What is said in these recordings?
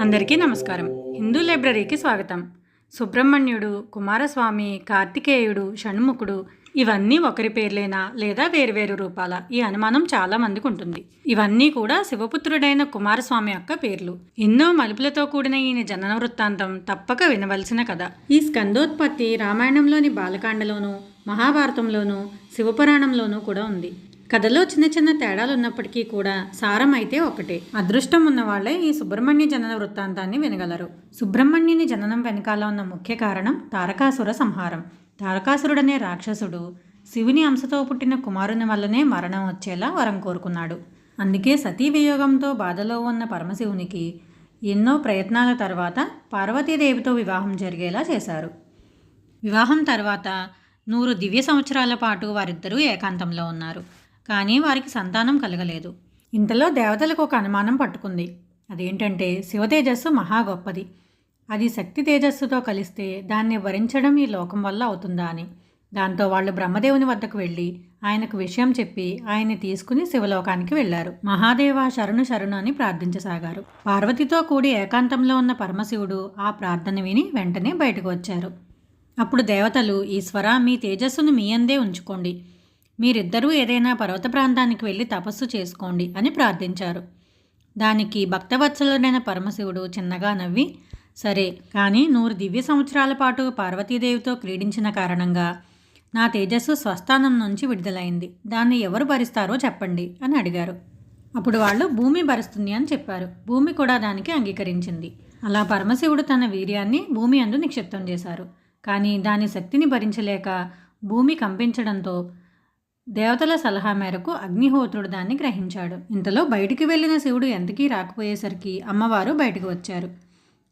అందరికీ నమస్కారం. హిందూ లైబ్రరీకి స్వాగతం. సుబ్రహ్మణ్యుడు కుమారస్వామి కార్తికేయుడు షణ్ముఖుడు ఇవన్నీ ఒకరి పేర్లేనా లేదా వేరువేరు రూపాల? ఈ అనుమానం చాలా మందికి ఉంటుంది. ఇవన్నీ కూడా శివపుత్రుడైన కుమారస్వామి యొక్క పేర్లు. ఎన్నో మలుపులతో కూడిన ఈయన జనన వృత్తాంతం తప్పక వినవలసిన కథ. ఈ స్కందోత్పత్తి రామాయణంలోని బాలకాండలోనూ మహాభారతంలోనూ శివపురాణంలోనూ కూడా ఉంది. కథలో చిన్న చిన్న తేడాలు ఉన్నప్పటికీ కూడా సారం అయితే ఒకటే. అదృష్టం ఉన్నవాళ్ళే ఈ సుబ్రహ్మణ్య జనన వృత్తాంతాన్ని వినగలరు. సుబ్రహ్మణ్యుని జననం వెనకాల ఉన్న ముఖ్య కారణం తారకాసుర సంహారం. తారకాసురుడనే రాక్షసుడు శివుని అంశతో పుట్టిన కుమారుని వల్లనే మరణం వచ్చేలా వరం కోరుకున్నాడు. అందుకే సతీ వియోగంతో బాధలో ఉన్న పరమశివునికి ఎన్నో ప్రయత్నాల తర్వాత పార్వతీదేవితో వివాహం జరిగేలా చేశారు. వివాహం తర్వాత నూరు దివ్య సంవత్సరాల పాటు వారిద్దరూ ఏకాంతంలో ఉన్నారు. కానీ వారికి సంతానం కలగలేదు. ఇంతలో దేవతలకు ఒక అనుమానం పట్టుకుంది. అదేంటంటే శివ తేజస్సు మహా గొప్పది. అది శక్తి తేజస్సుతో కలిస్తే దాన్ని వరించడం ఈ లోకం వల్ల అవుతుందా అని. దాంతో వాళ్ళు బ్రహ్మదేవుని వద్దకు వెళ్ళి ఆయనకు విషయం చెప్పి ఆయన్ని తీసుకుని శివలోకానికి వెళ్ళారు. మహాదేవ శరణు శరణు అని ప్రార్థించసాగారు. పార్వతితో కూడి ఏకాంతంలో ఉన్న పరమశివుడు ఆ ప్రార్థన విని వెంటనే బయటకు వచ్చారు. అప్పుడు దేవతలు ఈశ్వర మీ తేజస్సును మీ అందే ఉంచుకోండి. మీరిద్దరూ ఏదైనా పర్వత ప్రాంతానికి వెళ్ళి తపస్సు చేసుకోండి అని ప్రార్థించారు. దానికి భక్తవత్సలుడైన పరమశివుడు చిన్నగా నవ్వి సరే కానీ నూరు దివ్య సంవత్సరాల పాటు పార్వతీదేవితో క్రీడించిన కారణంగా నా తేజస్సు స్వస్థానం నుంచి విడుదలైంది. దాన్ని ఎవరు భరిస్తారో చెప్పండి అని అడిగారు. అప్పుడు వాళ్ళు భూమి భరిస్తుంది అని చెప్పారు. భూమి కూడా దానికి అంగీకరించింది. అలా పరమశివుడు తన వీర్యాన్ని భూమి అందు నిక్షిప్తం చేశారు. కానీ దాని శక్తిని భరించలేక భూమి కంపించడంతో దేవతల సలహా మేరకు అగ్నిహోత్రుడు దాన్ని గ్రహించాడు. ఇంతలో బయటికి వెళ్ళిన శివుడు ఎంతకీ రాకపోయేసరికి అమ్మవారు బయటకు వచ్చారు.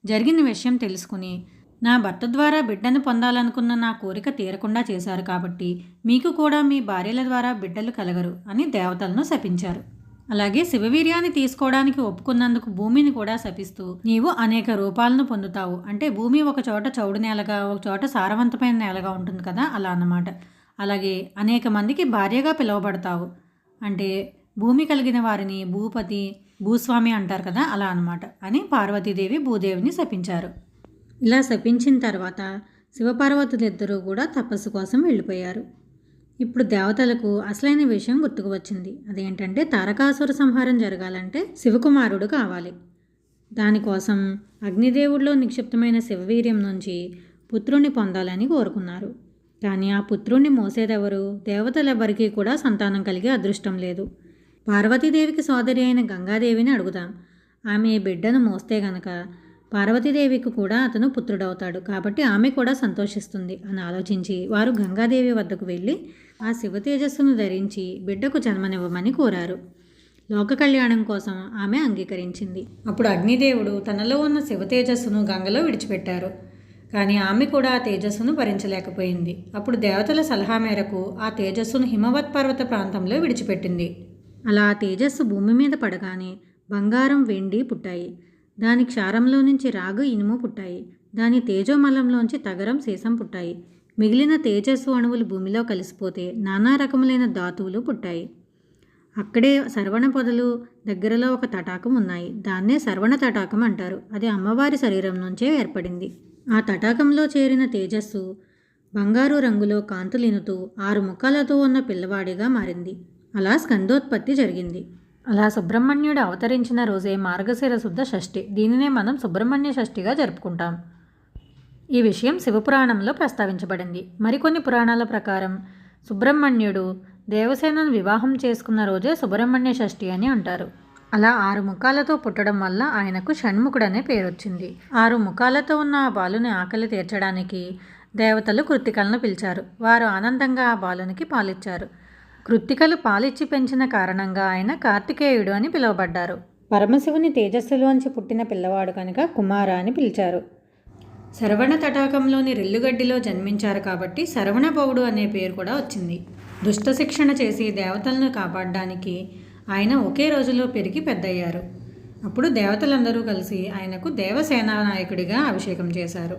జరిగిన విషయం తెలుసుకుని నా భర్త ద్వారా బిడ్డను పొందాలనుకున్న నా కోరిక తీరకుండా చేశారు కాబట్టి మీకు కూడా మీ భార్యల ద్వారా బిడ్డలు కలగరు అని దేవతలను శపించారు. అలాగే శివవీర్యాన్ని తీసుకోవడానికి ఒప్పుకున్నందుకు భూమిని కూడా శపిస్తూ నీవు అనేక రూపాలను పొందుతావు అంటే భూమి ఒక చోట చౌడు నేలగా ఒక చోట సారవంతమైన నేలగా ఉంటుంది కదా? అలా అన్నమాట. అలాగే అనేక మందికి భార్యగా పిలువబడతావు. అంటే భూమి కలిగిన వారిని భూపతి భూస్వామి అంటారు కదా అలా అనమాట అని పార్వతీదేవి భూదేవిని శపించారు. ఇలా శపించిన తర్వాత శివపార్వతులిద్దరూ కూడా తపస్సు కోసం వెళ్ళిపోయారు. ఇప్పుడు దేవతలకు అసలైన విషయం గుర్తుకు వచ్చింది. అదేంటంటే తారకాసుర సంహారం జరగాలంటే శివకుమారుడు కావాలి. దానికోసం అగ్నిదేవుడిలో నిక్షిప్తమైన శివవీర్యం నుంచి పుత్రుణ్ణి పొందాలని కోరుకున్నారు. కానీ ఆ పుత్రుణ్ణి మోసేదెవరు? దేవతలెవ్వరికీ కూడా సంతానం కలిగే అదృష్టం లేదు. పార్వతీదేవికి సోదరి అయిన గంగాదేవిని అడుగుదాం. ఆమె బిడ్డను మోస్తే గనక పార్వతీదేవికి కూడా అతను పుత్రుడవుతాడు. కాబట్టి ఆమె కూడా సంతోషిస్తుంది అని ఆలోచించి వారు గంగాదేవి వద్దకు వెళ్ళి ఆ శివ తేజస్సును ధరించి బిడ్డకు జన్మనివ్వమని కోరారు. లోక కళ్యాణం కోసం ఆమె అంగీకరించింది. అప్పుడు అగ్నిదేవుడు తనలో ఉన్న శివ తేజస్సును గంగలో విడిచిపెట్టారు. కానీ ఆమె కూడా ఆ తేజస్సును భరించలేకపోయింది. అప్పుడు దేవతల సలహా మేరకు ఆ తేజస్సును హిమవత్ పర్వత ప్రాంతంలో విడిచిపెట్టింది. అలా ఆ తేజస్సు భూమి మీద పడగానే బంగారం వెండి పుట్టాయి. దాని క్షారంలో నుంచి రాగు ఇనుము పుట్టాయి. దాని తేజోమలంలోంచి తగరం సీసం పుట్టాయి. మిగిలిన తేజస్సు అణువులు భూమిలో కలిసిపోతే నానా రకములైన ధాతువులు పుట్టాయి. అక్కడే సర్వణ పొదలు దగ్గరలో ఒక తటాకం ఉన్నాయి. దాన్నే సర్వణ తటాకం అంటారు. అది అమ్మవారి శరీరం నుంచే ఏర్పడింది. ఆ తటాకంలో చేరిన తేజస్సు బంగారు రంగులో కాంతులినుతూ ఆరు ముఖాలతో ఉన్న పిల్లవాడిగా మారింది. అలా స్కందోత్పత్తి జరిగింది. అలా సుబ్రహ్మణ్యుడు అవతరించిన రోజే మార్గశిర శుద్ధ షష్ఠి. దీనినే మనం సుబ్రహ్మణ్య షష్ఠిగా జరుపుకుంటాం. ఈ విషయం శివపురాణంలో ప్రస్తావించబడింది. మరికొన్ని పురాణాల ప్రకారం సుబ్రహ్మణ్యుడు దేవసేనను వివాహం చేసుకున్న రోజే సుబ్రహ్మణ్య షష్ఠి అని అంటారు. అలా ఆరు ముఖాలతో పుట్టడం వల్ల ఆయనకు షణ్ముఖుడనే పేరు వచ్చింది ఆరు ముఖాలతో ఉన్న ఆ బాలుని ఆకలి తీర్చడానికి దేవతలు కృత్తికలను పిలిచారు. వారు ఆనందంగా ఆ బాలునికి పాలిచ్చారు. కృత్తికలు పాలిచ్చి పెంచిన కారణంగా ఆయన కార్తికేయుడు అని పిలువబడ్డారు. పరమశివుని తేజస్సులోంచి పుట్టిన పిల్లవాడు కనుక కుమార అని పిలిచారు. శరవణ తటాకంలోని రెల్లుగడ్డిలో జన్మించారు కాబట్టి శరవణపౌడు అనే పేరు కూడా వచ్చింది. దుష్ట శిక్షణ చేసి దేవతలను కాపాడడానికి ఆయన ఒకే రోజులో పెరిగి పెద్దయ్యారు. అప్పుడు దేవతలందరూ కలిసి ఆయనకు దేవసేనా నాయకుడిగా అభిషేకం చేశారు.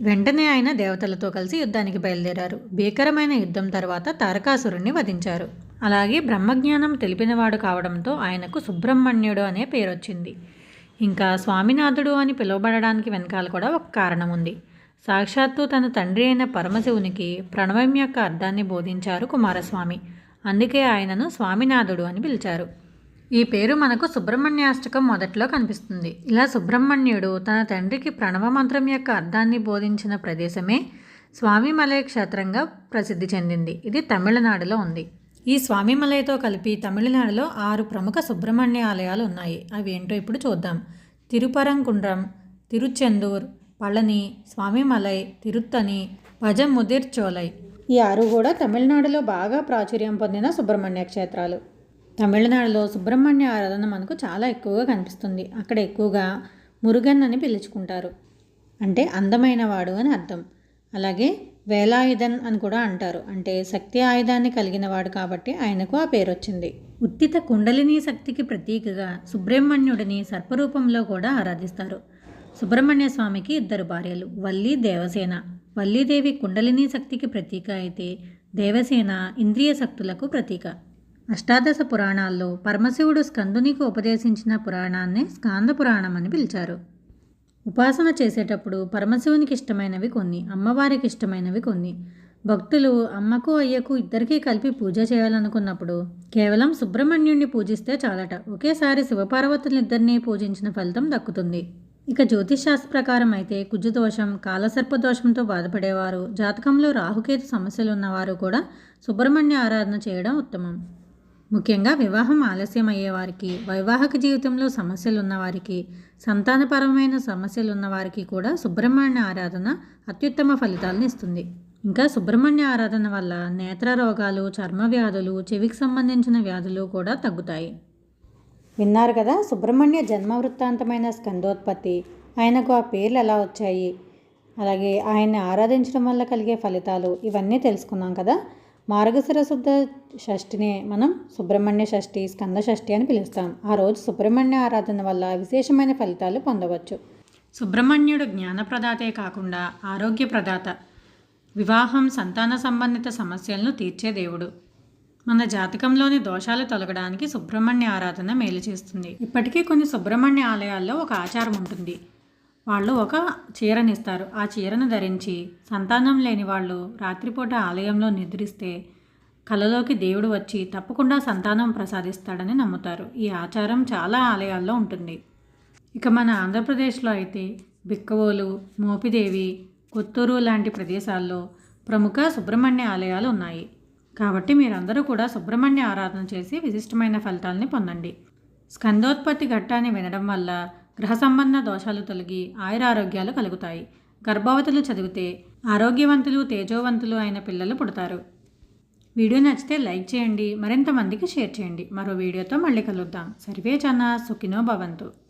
వెంటనే ఆయన దేవతలతో కలిసి యుద్ధానికి బయలుదేరారు. భీకరమైన యుద్ధం తర్వాత తారకాసురుణ్ణి వధించారు. అలాగే బ్రహ్మజ్ఞానం తెలిపినవాడు కావడంతో ఆయనకు సుబ్రహ్మణ్యుడు అనే పేరు వచ్చింది ఇంకా స్వామినాథుడు అని పిలువబడడానికి వెనకాల కూడా ఒక కారణం ఉంది సాక్షాత్తు తన తండ్రి అయిన పరమశివునికి ప్రణవం యొక్క అర్థాన్ని బోధించారు కుమారస్వామి. అందుకే ఆయనను స్వామినాథుడు అని పిలిచారు. ఈ పేరు మనకు సుబ్రహ్మణ్యాష్టకం మొదట్లో కనిపిస్తుంది. ఇలా సుబ్రహ్మణ్యుడు తన తండ్రికి ప్రణవ మంత్రం యొక్క అర్థాన్ని బోధించిన ప్రదేశమే స్వామిమలై క్షేత్రంగా ప్రసిద్ధి చెందింది. ఇది తమిళనాడులో ఉంది. ఈ స్వామిమలైతో కలిపి తమిళనాడులో ఆరు ప్రముఖ సుబ్రహ్మణ్య ఆలయాలు ఉన్నాయి. అవి ఏంటో ఇప్పుడు చూద్దాం. తిరుపరంకుండ్రం తిరుచెందూర్ పళని స్వామిమలై తిరుత్తని భజముదిర్చోలై ఈ ఆరు కూడా తమిళనాడులో బాగా ప్రాచుర్యం పొందిన సుబ్రహ్మణ్య క్షేత్రాలు. తమిళనాడులో సుబ్రహ్మణ్య ఆరాధన మనకు చాలా ఎక్కువగా కనిపిస్తుంది. అక్కడ ఎక్కువగా మురుగన్ అని పిలుచుకుంటారు. అంటే అందమైన వాడు అని అర్థం. అలాగే వేలాయుధన్ అని కూడా అంటారు. అంటే శక్తి ఆయుధాన్ని కలిగిన వాడు కాబట్టి ఆయనకు ఆ పేరు వచ్చింది ఉత్తిత కుండలిని శక్తికి ప్రతీకగా సుబ్రహ్మణ్యుడిని సర్పరూపంలో కూడా ఆరాధిస్తారు. సుబ్రహ్మణ్య స్వామికి ఇద్దరు భార్యలు వల్లి దేవసేన. వల్లీదేవి కుండలిని శక్తికి ప్రతీక అయితే దేవసేన ఇంద్రియ శక్తులకు ప్రతీక. అష్టాదశ పురాణాల్లో పరమశివుడు స్కందునికి ఉపదేశించిన పురాణాన్నే స్కాంద పురాణం అని పిలిచారు. ఉపాసన చేసేటప్పుడు పరమశివునికి ఇష్టమైనవి కొన్ని అమ్మవారికి ఇష్టమైనవి కొన్ని. భక్తులు అమ్మకు అయ్యకు ఇద్దరికీ కలిపి పూజ చేయాలనుకున్నప్పుడు కేవలం సుబ్రహ్మణ్యుణ్ణి పూజిస్తే చాలట. ఒకేసారి శివపార్వతులిద్దరినీ పూజించిన ఫలితం దక్కుతుంది. ఇక జ్యోతిషాస్త్ర ప్రకారం అయితే కుజుదోషం కాలసర్ప దోషంతో బాధపడేవారు. జాతకంలో రాహుకేతు సమస్యలు ఉన్నవారు కూడా సుబ్రహ్మణ్య ఆరాధన చేయడం ఉత్తమం. ముఖ్యంగా వివాహం ఆలస్యం అయ్యేవారికి వైవాహిక జీవితంలో సమస్యలు ఉన్నవారికి సంతానపరమైన సమస్యలు ఉన్నవారికి కూడా సుబ్రహ్మణ్య ఆరాధన అత్యుత్తమ ఫలితాలను ఇస్తుంది. ఇంకా సుబ్రహ్మణ్య ఆరాధన వల్ల నేత్ర రోగాలు చర్మ వ్యాధులు చెవికి సంబంధించిన వ్యాధులు కూడా తగ్గుతాయి. విన్నారు కదా? సుబ్రహ్మణ్య జన్మ వృత్తాంతమైన స్కందోత్పత్తి. ఆయనకు ఆ పేర్లు ఎలా వచ్చాయి? అలాగే ఆయన్ని ఆరాధించడం వల్ల కలిగే ఫలితాలు ఇవన్నీ తెలుసుకున్నాం కదా? మార్గశిర శుద్ధ షష్ఠినే మనం సుబ్రహ్మణ్య షష్ఠి స్కంద షష్ఠి అని పిలుస్తాం. ఆ రోజు సుబ్రహ్మణ్య ఆరాధన వల్ల విశేషమైన ఫలితాలు పొందవచ్చు. సుబ్రహ్మణ్యుడు జ్ఞానప్రదాతే కాకుండా ఆరోగ్య ప్రదాత వివాహం సంతాన సంబంధిత సమస్యలను తీర్చే దేవుడు. మన జాతకంలోని దోషాలు తొలగడానికి సుబ్రహ్మణ్య ఆరాధన మేలు చేస్తుంది. ఇప్పటికీ కొన్ని సుబ్రహ్మణ్య ఆలయాల్లో ఒక ఆచారం ఉంటుంది. వాళ్ళు ఒక చీరనిస్తారు. ఆ చీరను ధరించి సంతానం లేని వాళ్ళు రాత్రిపూట ఆలయంలో నిద్రిస్తే కలలోకి దేవుడు వచ్చి తప్పకుండా సంతానం ప్రసాదిస్తాడని నమ్ముతారు. ఈ ఆచారం చాలా ఆలయాల్లో ఉంటుంది. ఇక మన ఆంధ్రప్రదేశ్లో అయితే బిక్కవోలు మోపిదేవి కొత్తూరు లాంటి ప్రదేశాల్లో ప్రముఖ సుబ్రహ్మణ్య ఆలయాలు ఉన్నాయి. కాబట్టి మీరందరూ కూడా సుబ్రహ్మణ్య ఆరాధన చేసి విశిష్టమైన ఫలితాలని పొందండి. స్కందోత్పత్తి ఘట్టాన్ని వినడం వల్ల గ్రహ సంబంధ దోషాలు తొలగి ఆయురారోగ్యాలు కలుగుతాయి. గర్భవతులు చదివితే ఆరోగ్యవంతులు తేజోవంతులు అయిన పిల్లలు పుడతారు. వీడియో నచ్చితే లైక్ చేయండి మరింత మందికి షేర్ చేయండి. మరో వీడియోతో మళ్ళీ కలుద్దాం. సర్వే జన సుఖినో భవంతు.